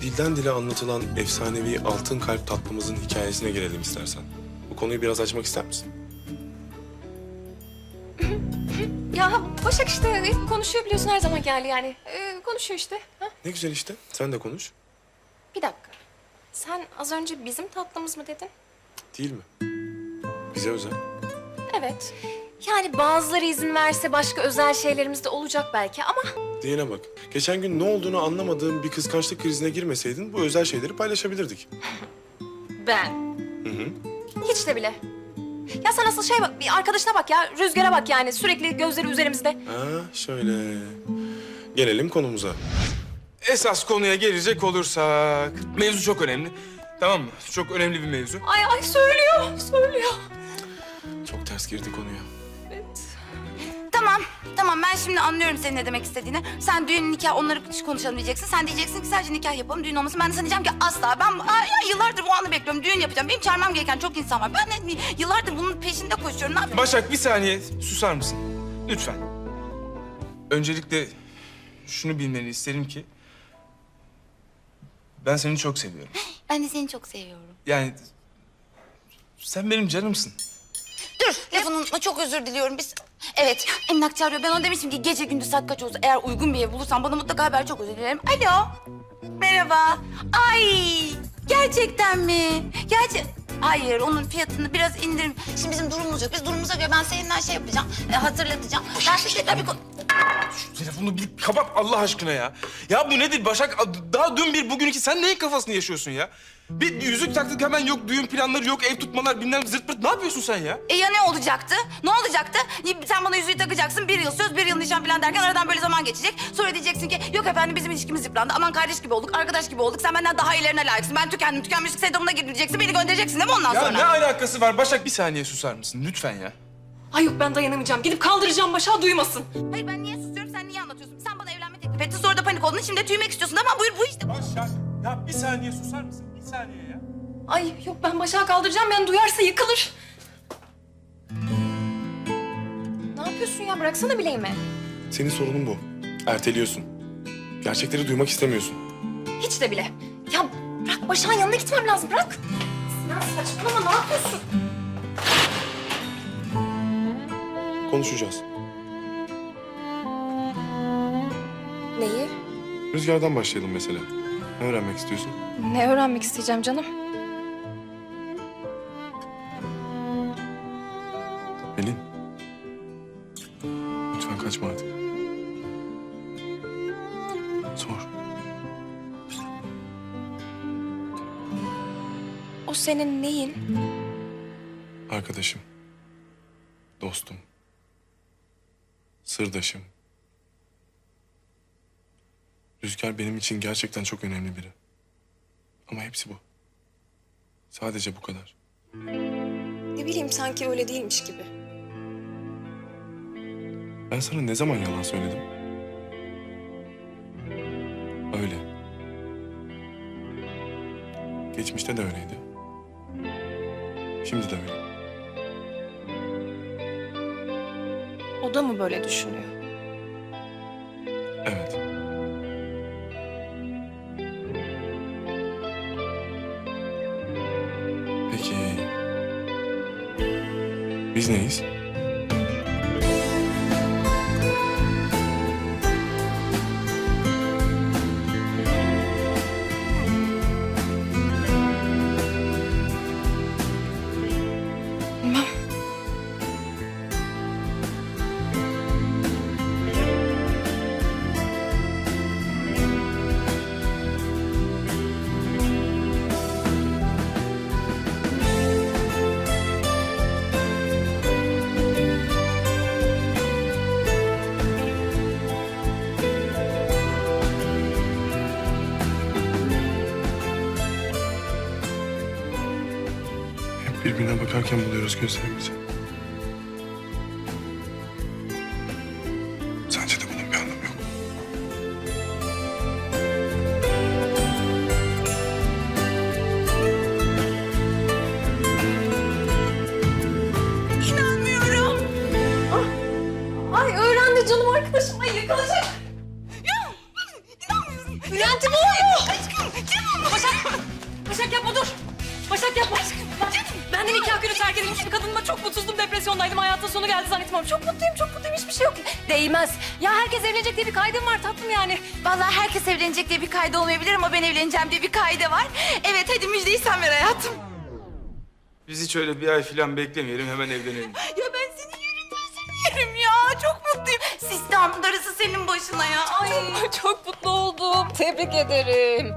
dilden dile anlatılan efsanevi altın kalp tatlımızın hikayesine gelelim istersen. Bu konuyu biraz açmak ister misin? Ya Başak işte konuşuyor biliyorsun her zaman geldi yani. Ee, konuşuyor işte. Ha? Ne güzel işte. Sen de konuş. Bir dakika. Sen az önce bizim tatlımız mı dedin? Değil mi? Bize özel. Evet. Yani bazıları izin verse başka özel şeylerimiz de olacak belki ama... Diyene bak. Geçen gün ne olduğunu anlamadığım bir kıskançlık krizine girmeseydin bu özel şeyleri paylaşabilirdik. Ben. Hı hı. Hiç de bile. Ya sen asıl şey bak, bir arkadaşına bak ya. Rüzgara bak yani. Sürekli gözleri üzerimizde. Ha şöyle. Gelelim konumuza. Esas konuya gelecek olursak... Mevzu çok önemli. Tamam mı? Çok önemli bir mevzu. Ay ay söylüyor, söylüyor. Çok ters girdi konuya. Tamam, tamam ben şimdi anlıyorum senin ne demek istediğini. Sen düğün, nikah onları konuşalım diyeceksin. Sen diyeceksin ki sadece nikah yapalım, düğün olmasın. Ben de sana diyeceğim ki asla. Ben aa, ya yıllardır bu anı bekliyorum. Düğün yapacağım. Benim çağırmam gereken çok insan var. Ben de yıllardır bunun peşinde koşuyorum. Ne yapayım? Başak bir saniye susar mısın? Lütfen. Öncelikle şunu bilmeni isterim ki... Ben seni çok seviyorum. Ben de seni çok seviyorum. Yani sen benim canımsın. Dur, lafını unutma. Çok özür diliyorum. Biz... Evet, emlakçı arıyor. Ben ona demiştim ki gece gündüz saat kaç olsa eğer uygun bir ev bulursan bana mutlaka haber. Çok özür dilerim. Alo. Merhaba. Ay, gerçekten mi? Gerçek... Hayır, onun fiyatını biraz indirim. Şimdi bizim durumumuz yok. Biz durumumuza göre ben seninle şey yapacağım, e, hatırlatacağım. Ben size tabii... ko- Şu telefonu bir kapat Allah aşkına ya. Ya bu nedir Başak? Daha dün bir bugün iki. Sen neyin kafasını yaşıyorsun ya? Bir yüzük taktık hemen yok düğün planları yok ev tutmalar bilmem zırt pırt. Ne yapıyorsun sen ya? E ya ne olacaktı? Ne olacaktı? Sen bana yüzüğü takacaksın, bir yıl söz, bir yıl nişan falan derken aradan böyle zaman geçecek. Sonra diyeceksin ki yok efendim bizim ilişkimiz yıprandı. Aman kardeş gibi olduk, arkadaş gibi olduk. Sen benden daha iyilerine layıksın. Ben tükendim, tükenmişlik sendromuna girdim diyeceksin. Beni göndereceksin değil mi ondan Ya sonra? ne alakası var Başak? Bir saniye susar mısın lütfen ya? Ay yok ben dayanamayacağım. Gidip kaldıracağım Başak'ı duymasın. Hayır ben niye susuyorum, sen niye anlatıyorsun? Sen bana evlenme teklif ettin, sonra da panik oldun. Şimdi de tüymek istiyorsun. Tamam buyur bu işte. Başak ya bir saniye susar mısın? Bir saniye ya. Ay yok ben Başak'ı kaldıracağım. Ben duyarsa yıkılır. Ne yapıyorsun ya? Bıraksana bileğimi. Senin sorunun bu. Erteliyorsun. Gerçekleri duymak istemiyorsun. Hiç de bile. Ya bırak Başak'ın yanına gitmem lazım. Bırak. Sinan saçmalama ne yapıyorsun? Konuşacağız. Neyi? Rüzgardan başlayalım mesela. Ne öğrenmek istiyorsun? Ne öğrenmek isteyeceğim canım? Pelin. Lütfen kaçma artık. Sor. O senin neyin? Arkadaşım. Dostum. Sırdaşım. Rüzgar benim için gerçekten çok önemli biri. Ama hepsi bu. Sadece bu kadar. Ne bileyim sanki öyle değilmiş gibi. Ben sana ne zaman yalan söyledim? Öyle. Geçmişte de öyleydi. Şimdi de öyle. O da mı böyle düşünüyor? Evet. Peki... Biz neyiz? Birbirine bakarken buluyoruz gözlerimizi. Sence de bunun bir anlamı yok. İnanmıyorum. Ay öğrendi canım arkadaşım. Ay yakalayacak. İnanmıyorum. Bülent'im oluyor. Aşkım, Başak yapma dur. Başak yapma. Ben de nikah günü terk edilmiş bir kadınla çok mutsuzdum. Depresyondaydım. Hayatın sonu geldi zannettim ama çok mutluyum. Çok mutluyum. Hiçbir şey yok. Değmez. Ya herkes evlenecek diye bir kaydım var tatlım yani. Vallahi herkes evlenecek diye bir kaydı olmayabilir ama ben evleneceğim diye bir kaydı var. Evet hadi müjdeyi sen ver hayatım. Biz hiç öyle bir ay falan beklemeyelim hemen evlenelim. Ya ben seni yerim, ben seni yerim ya. Çok mutluyum. Sistem darısı senin başına ya. Ay çok mutlu oldum. Tebrik ederim.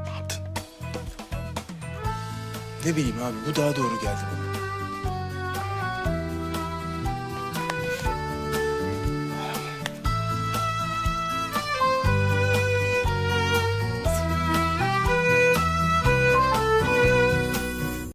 Ne bileyim abi bu daha doğru geldi